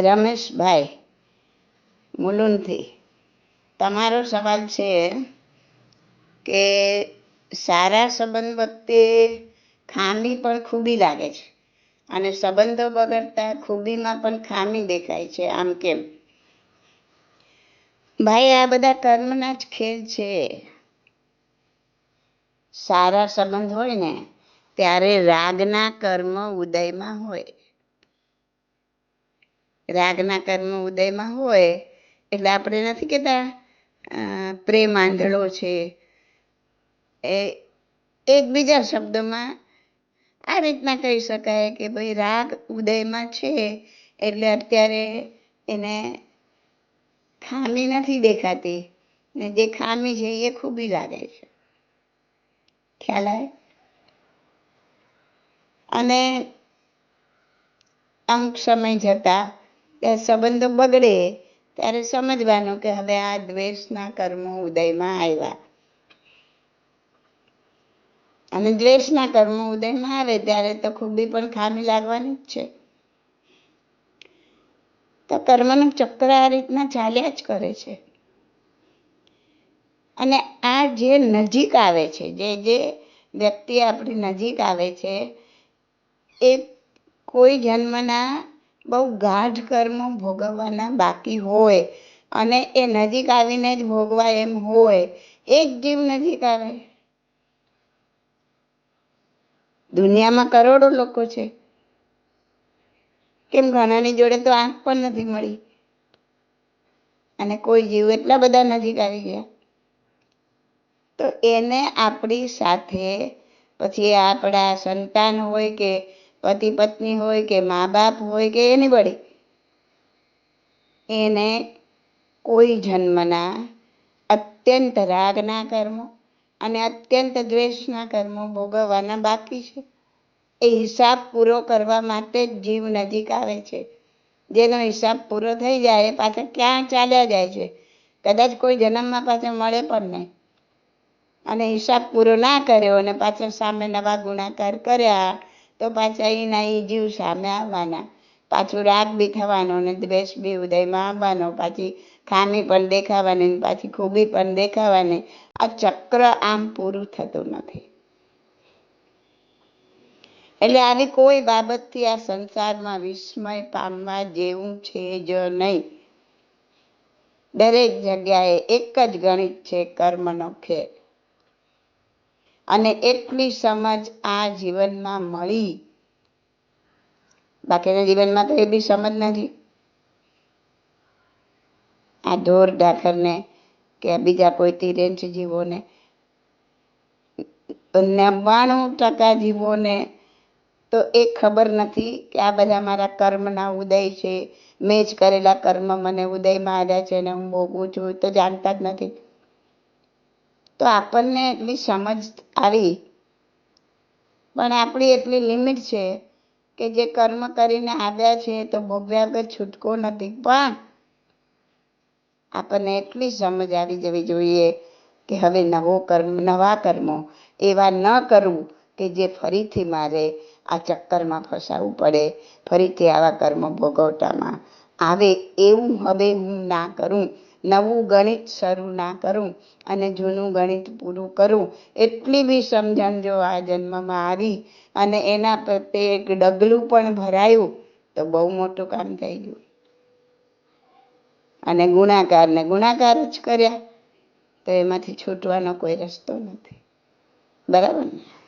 રમેશભાઈ મુલુંથી તમારો સવાલ છે કે સારા સંબંધ વખતે ખામી પણ ખૂબી લાગે છે અને સંબંધો બગડતા ખૂબીમાં પણ ખામી દેખાય છે, આમ કેમ? ભાઈ, આ બધા કર્મના જ ખેલ છે. સારા સંબંધ હોય ને, ત્યારે રાગના કર્મ ઉદયમાં હોય. રાગના કર્મ ઉદયમાં હોય, એટલે આપણે નથી કહેતા પ્રેમ આંધળો છે. એ એક બીજા શબ્દોમાં આ રીતના કહી શકાય કે ભાઈ રાગ ઉદયમાં છે, એટલે અત્યારે એને ખામી નથી દેખાતી. ને જે ખામી છે એ ખૂબી લાગે છે. ખ્યાલ આવે? અને અમુક સમય જતા સંબંધો બગડે ત્યારે સમજવાનું કે હવે આ દ્વેષના કર્મો ઉદયમાં આવ્યા. અને દ્વેષના કર્મો ઉદયમાં આવે ત્યારે તો ખૂબી પણ ખામી લાગવાની જ છે. તો કર્મનું ચક્ર આ રીતના ચાલ્યા જ કરે છે. અને આ જે નજીક આવે છે, જે જે વ્યક્તિ આપણી નજીક આવે છે, એ કોઈ જન્મના બહુ ગાઢ કર્મો ભોગવવાના બાકી હોય અને એ નજીક આવીને જ ભોગવાય એમ હોય. એક જીવ નજીક આવે. દુનિયામાં કરોડો લોકો છે. કેમ ઘણાની જોડે તો આંખ પણ નથી મળી? અને કોઈ જીવ એટલા બધા નજીક આવી ગયા. તો એને આપણી સાથે, પછી આપણા સંતાન હોય કે પતિ પત્ની હોય કે મા બાપ હોય કે એની બળી એને કોઈ જન્મના અત્યંત રાગના કર્મો અને અત્યંત દ્વેષના કર્મો ભોગવવાના બાકી છે. એ હિસાબ પૂરો કરવા માટે જ જીવ નજીક આવે છે. જેનો હિસાબ પૂરો થઈ જાય એ પાછા ક્યાં ચાલ્યા જાય છે? કદાચ કોઈ જન્મમાં પાછા મળે પણ નહીં. અને હિસાબ પૂરો ના કર્યો અને પાછળ સામે નવા ગુણાકાર કર્યા તો પાછા એના એ જીવ સામે આવવાના. પાછું રાગ બી થવાનો ને દ્વેષ બી ઉદયમાં આવવાનો. પાછી ખામી પણ દેખાવાની પાછી ખૂબી પણ દેખાવાની. આ ચક્ર આમ પૂરું થતું નથી. એટલે આવી કોઈ બાબતથી આ સંસારમાં વિસ્મય પામવા જેવું છે જ નહીં. દરેક જગ્યાએ એક જ ગણિત છે કર્મનો ખેલ અને એટલી સમજ આ જીવનમાં મળી. બાકીના જીવનમાં તો એ બી સમજ નથી. આ ઢોર ઢાખરને કે બીજા કોઈ તિરેન્સ જીવોને, નવ્વાણું ટકા જીવોને તો એ ખબર નથી કે આ બધા મારા કર્મના ઉદય છે. મેં જ કરેલા કર્મ મને ઉદયમાં આવ્યા છે અને હું ભોગવું છું તો જાણતા જ નથી. તો આપણને એટલી સમજ આવી. પણ આપણી એટલી લિમિટ છે કે જે કર્મ કરીને આવ્યા છે તો ભોગવ્યા વગર છૂટકો નથી. પણ આપણને એટલી સમજ આવી જવી જોઈએ કે હવે નવો કર્મ, નવા કર્મો એવા ન કરવું કે જે ફરીથી મારે આ ચક્કરમાં ફસાવવું પડે, ફરીથી આવા કર્મ ભોગવટામાં આવે એવું હવે હું ના કરું. નવું ગણિત શરૂ ના કરું અને જૂનું ગણિત પૂરું કરું. એટલી બી સમજણ જો આ જન્મમાં આવી અને એના પ્રત્યે એક ડગલું પણ ભરાયું, તો બહુ મોટું કામ થઈ ગયું. અને ગુણાકારને ગુણાકાર જ કર્યા, તો એમાંથી છૂટવાનો કોઈ રસ્તો નથી. બરાબર ને?